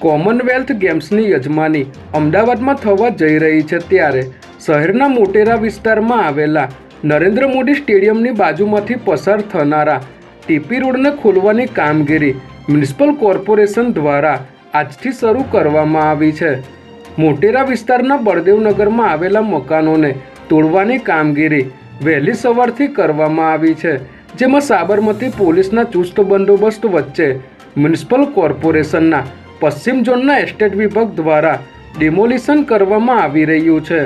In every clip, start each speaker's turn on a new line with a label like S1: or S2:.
S1: Commonwealth ગેમ્સની યજમાની અમદાવાદમાં થવા જઈ રહી છે ત્યારે શહેરના મોટેરા વિસ્તારમાં આવેલા નરેન્દ્ર મોદી સ્ટેડિયમની બાજુમાંથી પસાર થનારા ટીપી રોડને ખોલવાની કામગીરી મ્યુનિસિપલ કોર્પોરેશન દ્વારા આજથી શરૂ કરવામાં આવી છે. મોટેરા વિસ્તારના બળદેવનગરમાં આવેલા મકાનોને તોડવાની કામગીરી વહેલી સવારથી કરવામાં આવી છે, જેમાં સાબરમતી પોલીસના ચુસ્ત બંદોબસ્ત વચ્ચે મ્યુનિસિપલ કોર્પોરેશનના પશ્ચિમ ઝોનના એસ્ટેટ વિભાગ દ્વારા ડિમોલિશન કરવામાં આવી રહ્યું છે.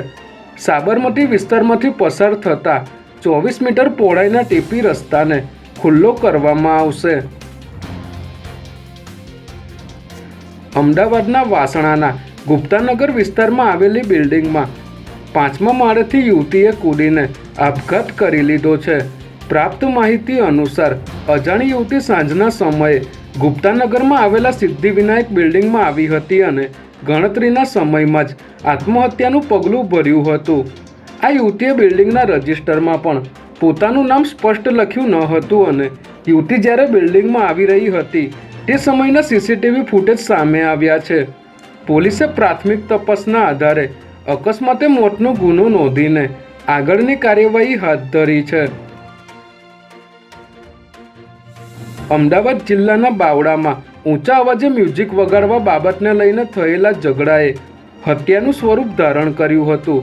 S1: સાબરમતી વિસ્તારમાંથી પસાર થતા ચોવીસ મીટર પહોળાઈના ટીપી રસ્તાને ખુલ્લો કરવામાં આવશે. અમદાવાદના વાસણાના ગુપ્તાનગર વિસ્તારમાં આવેલી બિલ્ડિંગમાં પાંચમા માળેથી યુવતીએ કૂદીને આપઘાત કરી લીધો છે. પ્રાપ્ત માહિતી અનુસાર અજાણી યુવતી સાંજના સમયે ગુપ્તાનગરમાં આવેલા સિદ્ધિવિનાયક બિલ્ડિંગમાં આવી હતી અને ગણતરીના સમયમાં જ આત્મહત્યાનું પગલું ભર્યું હતું. આ યુવતીએ બિલ્ડિંગના રજિસ્ટરમાં પણ પોતાનું નામ સ્પષ્ટ લખ્યું ન હતું અને યુવતી જ્યારે બિલ્ડિંગમાં આવી રહી હતી, તે સમયના સીસીટીવી ફૂટેજ સામે આવ્યા છે. પોલીસે પ્રાથમિક તપાસના આધારે અકસ્માતે મોતનો ગુનો નોંધીને આગળની કાર્યવાહી હાથ ધરી છે. અમદાવાદ જિલ્લાના બાવડામાં ઊંચા અવાજે મ્યુઝિક વગાડવા બાબતને લઈને થયેલા ઝઘડાએ હત્યાનું સ્વરૂપ ધારણ કર્યું હતું.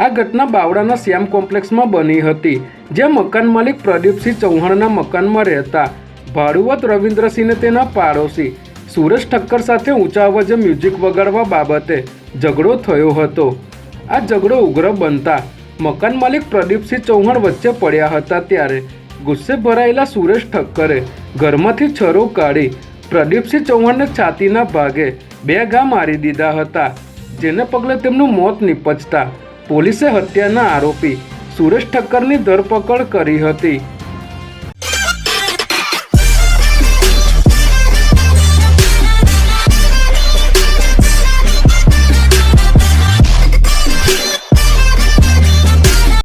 S1: આ ઘટના બાવડાના શ્યામ કોમ્પ્લેક્સમાં બની હતી, જ્યાં મકાન માલિક પ્રદીપસિંહ ચૌહાણના મકાનમાં રહેતા ભાડુવત રવિન્દ્રસિંહને તેના પાડોશી સુરેશ ઠક્કર સાથે ઊંચા અવાજે મ્યુઝિક વગાડવા બાબતે ઝઘડો થયો હતો. આ ઝઘડો ઉગ્ર બનતા મકાન માલિક પ્રદીપસિંહ ચૌહાણ વચ્ચે પડ્યા હતા ત્યારે ગુસ્સે ભરાયેલા સુરેશ ઠક્કરે ઘરમાંથી છરો કાઢી પ્રદીપસિંહ ચૌહાણને છાતીના ભાગે બે ઘા મારી દીધા હતા, જેને પગલે તેમનું મોત નિપજતા પોલીસે હત્યાના આરોપી સુરેશ ઠક્કરની ધરપકડ કરી હતી.